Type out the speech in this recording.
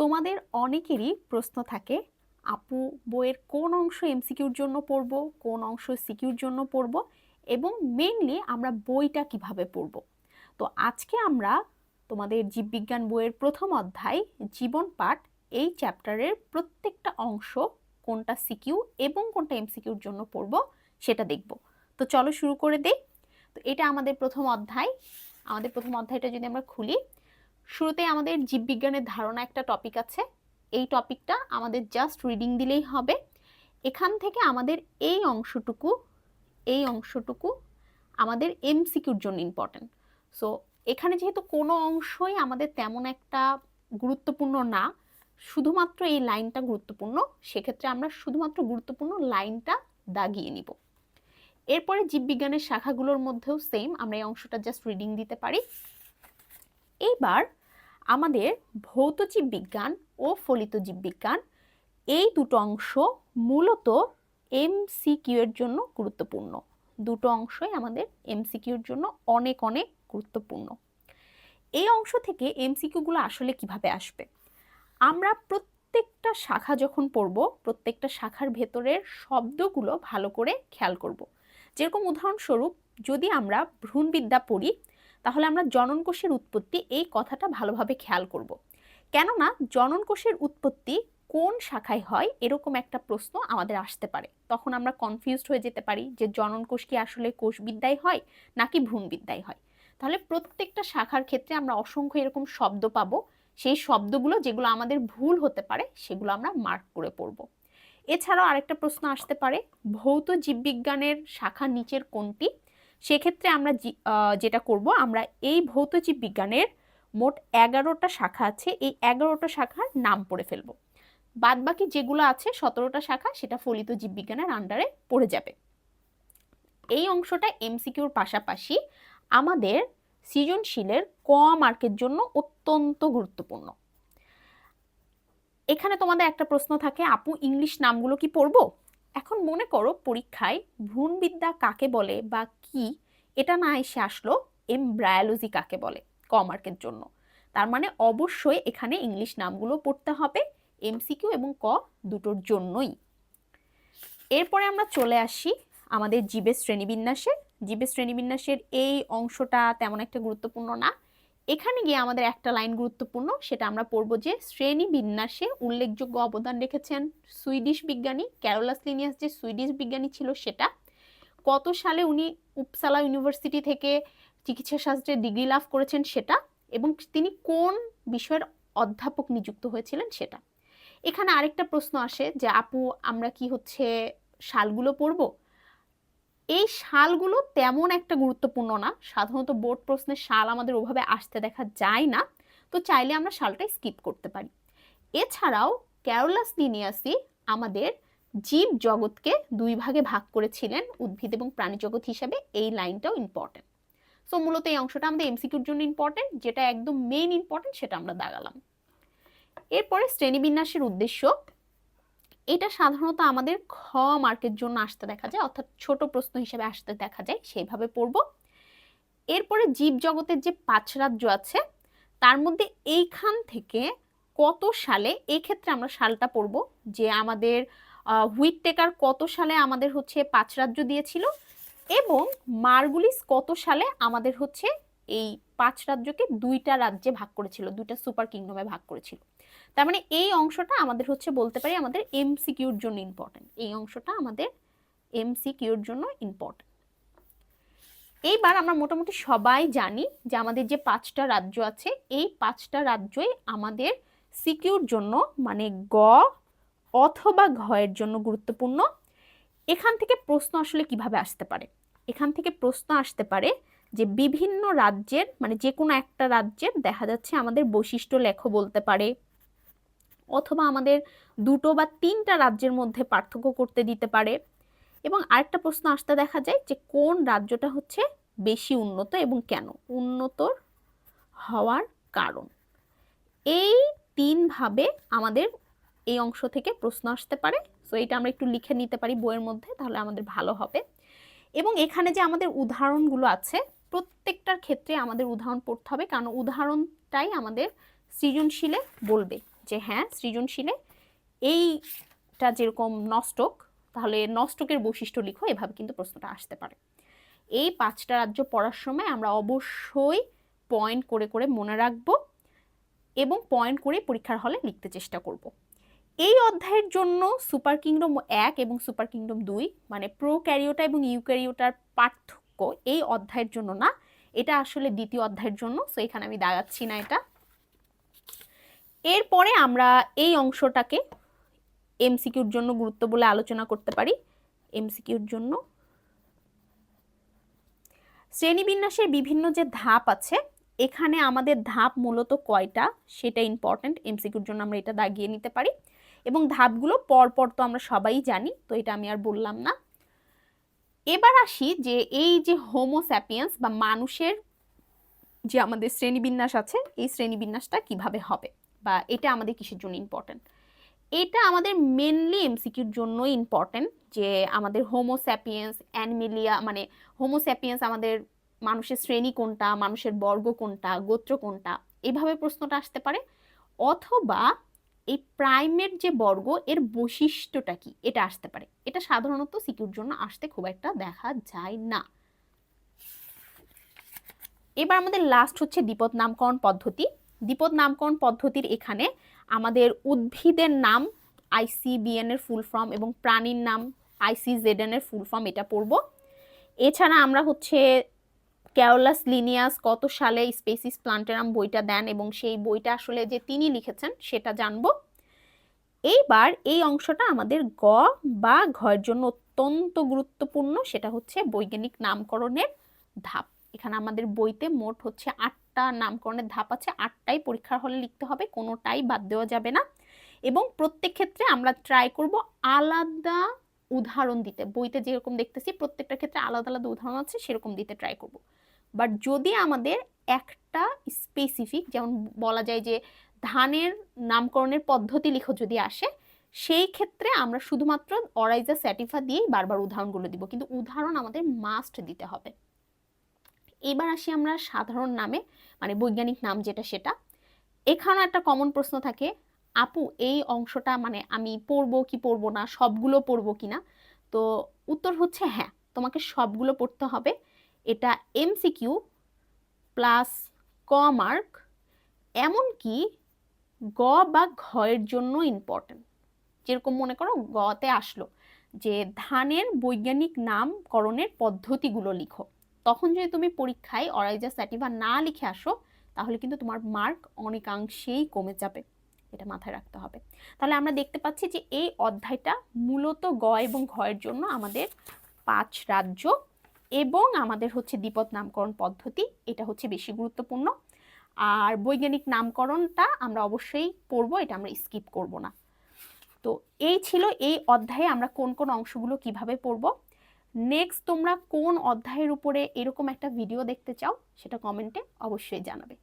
তোমাদের অনেকেরই প্রশ্ন থাকে, আপু, বইয়ের কোন অংশ এমসিকিউর জন্য পড়ব, কোন অংশ সিকিউর জন্য পড়ব, এবং মেনলি আমরা বইটা কীভাবে পড়ব? তো আজকে আমরা তোমাদের জীববিজ্ঞান বইয়ের প্রথম অধ্যায়, জীবন পাঠ, এই চ্যাপ্টারের প্রত্যেকটা অংশ কোনটা সিকিউ এবং কোনটা এমসিকিউর জন্য পড়ব সেটা দেখব। তো চলো শুরু করে দেই। তো এটা আমাদের প্রথম অধ্যায়। আমাদের প্রথম অধ্যায়টা যদি আমরা খুলি শুরুতে আমাদের জীববিজ্ঞানের ধারণা একটা টপিক আছে। এই টপিকটা আমাদের জাস্ট রিডিং দিলেই হবে। এখান থেকে আমাদের এই অংশটুকু এই অংশটুকু আমাদের এমসিকিউর জন্য ইম্পর্টেন্ট সো এখানে যেহেতু কোনো অংশই আমাদের তেমন একটা গুরুত্বপূর্ণ না, শুধুমাত্র এই লাইনটা গুরুত্বপূর্ণ, সেক্ষেত্রে আমরা শুধুমাত্র গুরুত্বপূর্ণ লাইনটা দাগিয়ে নিব। এরপরে জীববিজ্ঞানের শাখাগুলোর মধ্যেও সেম আমরা এই অংশটা জাস্ট রিডিং দিতে পারি। এইবার আমাদের ভৌত জীববিজ্ঞান ও ফলিত জীববিজ্ঞান এই দুটো অংশ মূলত এমসিকিউ এর জন্য গুরুত্বপূর্ণ। দুটো অংশই আমাদের এমসিকিউর জন্য অনেক অনেক গুরুত্বপূর্ণ। এই অংশ থেকে এমসিকিউগুলো আসলে কীভাবে আসবে? আমরা প্রত্যেকটা শাখা যখন পড়ব, প্রত্যেকটা শাখার ভেতরের শব্দগুলো ভালো করে খেয়াল করব। যেরকম উদাহরণস্বরূপ, যদি আমরা ভ্রূণবিদ্যা পড়ি তাহলে আমরা জননকোষের উৎপত্তি এই কথাটা ভালোভাবে খেয়াল করব। কেননা জননকোষের উৎপত্তি কোন শাখায় হয় এরকম একটা প্রশ্ন আমাদের আসতে পারে। তখন আমরা কনফিউজড হয়ে যেতে পারি যে জননকোষ কি আসলে কোষবিদ্যায় হয় নাকি ভ্রূণবিদ্যায় হয়। তাহলে প্রত্যেকটা শাখার ক্ষেত্রে আমরা অসংখ্য এরকম শব্দ পাবো। সেই শব্দগুলো যেগুলো আমাদের ভুল হতে পারে সেগুলো আমরা মার্ক করে পড়ব। এছাড়াও আরেকটা প্রশ্ন আসতে পারে, ভৌত জীববিজ্ঞানের শাখা নিচের কোনটি? সেক্ষেত্রে আমরা যেটা করব, আমরা এই ভৌত জীববিজ্ঞানের মোট এগারোটা শাখা আছে, এই এগারোটা শাখার নাম পড়ে ফেলব। বাদ বাকি যেগুলো আছে, সতেরোটা শাখা সেটা ফলিত জীববিজ্ঞানের আন্ডারে পড়ে যাবে। এই অংশটা এমসিকিউর পাশাপাশি আমাদের সৃজনশীলের ক মার্কের জন্য অত্যন্ত গুরুত্বপূর্ণ। এখানে তোমাদের একটা প্রশ্ন থাকে, আপু, ইংলিশ নামগুলো কি পড়ব? এখন মনে করো পরীক্ষায় ভ্রূণবিদ্যা কাকে বলে বা কি? এটা না এসে আসলো এমব্রায়োলজি কাকে বলে ক মার্কের জন্য। তার মানে অবশ্যই এখানে ইংলিশ নামগুলো পড়তে হবে, এমসিকিউ এবং ক দুটোর জন্যই। এরপরে আমরা চলে আসি আমাদের জীবের শ্রেণীবিন্যাসে। জীবের শ্রেণীবিন্যাসের এই অংশটা তেমন একটা গুরুত্বপূর্ণ না। এখানে গিয়ে আমাদের একটা লাইন গুরুত্বপূর্ণ, সেটা আমরা পড়ব যে শ্রেণি বিন্যাসে উল্লেখযোগ্য অবদান রেখেছেন সুইডিশ বিজ্ঞানী ক্যারোলাস লিনিয়াস। যে সুইডিশ বিজ্ঞানী ছিল সেটা কত সালে উনি উপসালা ইউনিভার্সিটি থেকে চিকিৎসা শাস্ত্রে ডিগ্রি লাভ করেছেন সেটা এবং তিনি কোন বিষয়ের অধ্যাপক নিযুক্ত হয়েছিলেন সেটা। এখানে আরেকটা প্রশ্ন আসে যে আপু, আমরা কি হচ্ছে সালগুলো পড়ব? এই শালগুলো তেমন একটা গুরুত্বপূর্ণ না। সাধারণত বোর্ড প্রশ্নের শাল আমাদের ওভাবে আসতে দেখা যায় না। তো চাইলে আমরা শালটাই স্কিপ করতে পারি। এছাড়াও ক্যারোলাস লিনিয়াসি আমাদের জীব জগৎকে দুই ভাগে ভাগ করেছিলেন উদ্ভিদ এবং প্রাণী জগৎ হিসাবে। এই লাইনটাও ইম্পর্টেন্ট সো মূলত এই অংশটা আমাদের এমসিকিউর জন্য ইম্পর্টেন্ট যেটা একদম মেইন ইম্পর্টেন্ট সেটা আমরা দাগালাম। এরপরে শ্রেণীবিন্যাসের উদ্দেশ্য। এটা সাধারণত আমাদের খ মার্কের জন্য আসতে দেখা যায়, অর্থাৎ ছোট প্রশ্ন হিসেবে আসতে দেখা যায়, সেইভাবে পড়ব। এরপরে জীব জগতের যে পাঁচ রাজ্য আছে, তার মধ্যে এইখান থেকে কত সালে এই ক্ষেত্রে আমরা সালটা পড়ব যে আমাদের হুইট টেকার কত সালে আমাদের হচ্ছে পাঁচ রাজ্য দিয়েছিল এবং মার্গুলিস কত সালে আমাদের হচ্ছে এই পাঁচ রাজ্যকে দুইটা রাজ্যে ভাগ করেছিল, দুইটা সুপার কিংডমে ভাগ করেছিল। তার মানে এই অংশটা আমাদের হচ্ছে বলতে পারি আমাদের এমসিকিউর জন্য ইম্পর্টেন্ট এই অংশটা আমাদের এমসিকিউর জন্য ইম্পর্টেন্ট এইবার আমরা মোটামুটি সবাই জানি যে আমাদের যে পাঁচটা রাজ্য আছে, এই পাঁচটা রাজ্যই আমাদের সিকিউর জন্য মানে গ অথবা ঘয়ের জন্য গুরুত্বপূর্ণ। এখান থেকে প্রশ্ন আসলে কীভাবে আসতে পারে? এখান থেকে প্রশ্ন আসতে পারে যে বিভিন্ন রাজ্যের মানে যে কোনো একটা রাজ্যের দেখা যাচ্ছে আমাদের বৈশিষ্ট্য লেখো বলতে পারে, অথবা আমাদের দুটো বা তিনটা রাজ্যের মধ্যে পার্থক্য করতে দিতে পারে। এবং আরেকটা প্রশ্ন আসতে দেখা যায় যে কোন রাজ্যটা হচ্ছে বেশি উন্নত এবং কেন? উন্নতর হওয়ার কারণ। এই তিনভাবে আমাদের এই অংশ থেকে প্রশ্ন আসতে পারে। সো এটা আমরা একটু লিখে নিতে পারি বইয়ের মধ্যে, তাহলে আমাদের ভালো হবে। এবং এখানে যে আমাদের উদাহরণগুলো আছে প্রত্যেকটার ক্ষেত্রে আমাদের উদাহরণ পড়তে হবে। কারণ উদাহরণটাই আমাদের সৃজনশীলে বলবে যে হ্যাঁ সৃজনশীলে এইটা যেরকম নষ্টক, তাহলে নষ্টকের বৈশিষ্ট্য লিখো, এভাবে কিন্তু প্রশ্নটা আসতে পারে। এই পাঁচটা রাজ্য পড়ার সময় আমরা অবশ্যই পয়েন্ট করে করে মনে রাখব এবং পয়েন্ট করে পরীক্ষার হলে লিখতে চেষ্টা করব। এই অধ্যায়ের জন্য সুপার কিংডম এক এবং সুপার কিংডম দুই মানে প্রো ক্যারিওটা এবং ইউক্যারিওটার পার্থক্য এই অধ্যায়ের জন্য না। এটা আসলে দ্বিতীয় অধ্যায়ের জন্য সো এখানে আমি দাগাচ্ছি না এটা। এরপরে আমরা এই অংশটাকে এমসিকিউর জন্য গুরুত্ব বলে আলোচনা করতে পারি। এমসিকিউর জন্য। শ্রেণীবিন্যাসের বিভিন্ন যে ধাপ আছে, এখানে আমাদের ধাপ মূলত কয়টা? সেটা ইম্পর্ট্যান্ট এমসিকিউর জন্য আমরা এটা দাগিয়ে নিতে পারি। এবং ধাপগুলো পরপর তো আমরা সবাই জানি, তো এটা আমি আর বললাম না। এবার আসি যে এই যে হোমোস্যাপিয়েন্স বা মানুষের যে আমাদের শ্রেণীবিন্যাস আছে, এই শ্রেণীবিন্যাসটা কীভাবে হবে বা এটা আমাদের কিসের জন্য ইম্পর্ট্যান্ট এটা আমাদের মেনলি এমসিকিউর জন্য ইম্পর্ট্যান্ট যে আমাদের হোমোস্যাপিয়েন্স অ্যানিমিলিয়া মানে হোমোস্যাপিয়েন্স আমাদের মানুষের শ্রেণি কোনটা, মানুষের বর্গ কোনটা, গোত্র কোনটা, এভাবে প্রশ্নটা আসতে পারে। অথবা এই প্রাইমের যে বর্গ, এর বৈশিষ্ট্যটা কি? এটা আসতে পারে। এটা সাধারণত সিকিউর জন্য আসতে খুব একটা দেখা যায় না। এবার আমাদের লাস্ট হচ্ছে দ্বিপদ নামকরণ পদ্ধতি। দ্বিপদ নামকরণ পদ্ধতির এখানে আমাদের উদ্ভিদের নাম আইসিবিএন এর ফুল ফর্ম এবং প্রাণীর নাম আইসিজেডএন এর ফুল ফর্ম এটা পড়ব। এছাড়া আমরা হচ্ছে ক্যাওলাস লিনিয়াস কত সালে স্পেসিস প্লান্টেরাম বইটা দেন এবং সেই বইটা আসলে যে তিনি লিখেছেন সেটা জানব। এইবার এই অংশটা আমাদের গ বা ঘয়ের জন্য অত্যন্ত গুরুত্বপূর্ণ, সেটা হচ্ছে বৈজ্ঞানিক নামকরণের ধাপ। এখানে আমাদের বইতে মোট হচ্ছে আটটা নামকরণের ধাপ আছে, আটটাই পরীক্ষার হলে লিখতে হবে, কোনোটাই বাদ দেওয়া যাবে না। এবং প্রত্যেক ক্ষেত্রে আমরা ট্রাই করব আলাদা উদাহরণ দিতে। বইতে যেরকম দেখতেছি, প্রত্যেকটা ক্ষেত্রে আলাদা আলাদা উদাহরণ আছে, সেরকম দিতে ট্রাই করব। বাট যদি আমাদের একটা স্পেসিফিক যেমন বলা যায় যে ধানের নামকরণের পদ্ধতি লিখো যদি আসে, সেই ক্ষেত্রে আমরা শুধুমাত্র অরাইজা স্যাটিফা দিয়েই বারবার উদাহরণগুলো দিব। কিন্তু উদাহরণ আমাদের মাস্ট দিতে হবে। এবার আসি আমরা সাধারণ নামে মানে বৈজ্ঞানিক নাম যেটা সেটা। এখানেও একটা কমন প্রশ্ন থাকে, আপু, এই অংশটা মানে আমি পড়ব কি পড়ব না? সবগুলো পড়ব কি না? তো উত্তর হচ্ছে হ্যাঁ তোমাকে সবগুলো পড়তে হবে। এটা এমসিকিউ প্লাস ক মার্ক এমনকি গ বা ঘয়ের জন্য ইম্পর্টেন্ট যেরকম মনে করো, গতে আসলো যে ধানের বৈজ্ঞানিক নামকরণের পদ্ধতিগুলো লিখো। তখন যদি তুমি পরীক্ষায় অরাইজা স্যাটিভা না লিখে আসো, তাহলে কিন্তু তোমার মার্ক অনেকাংশেই কমে যাবে। এটা মাথায় রাখতে হবে। তাহলে আমরা দেখতে পাচ্ছি যে এই অধ্যায়টা মূলত গ এবং ঘয়ের জন্য আমাদের পাঁচ রাজ্য এবং আমাদের হচ্ছে দ্বিপদ নামকরণ পদ্ধতি, এটা হচ্ছে বেশি গুরুত্বপূর্ণ। আর বৈজ্ঞানিক নামকরণটা আমরা অবশ্যই পড়ব, এটা আমরা স্কিপ করব না। তো এই ছিল এই অধ্যায়ে আমরা কোন কোন অংশগুলো কীভাবে পড়ব। নেক্সট তোমরা কোন অধ্যায়ের উপরে এরকম একটা ভিডিও দেখতে চাও, সেটা কমেন্টে অবশ্যই জানাবে।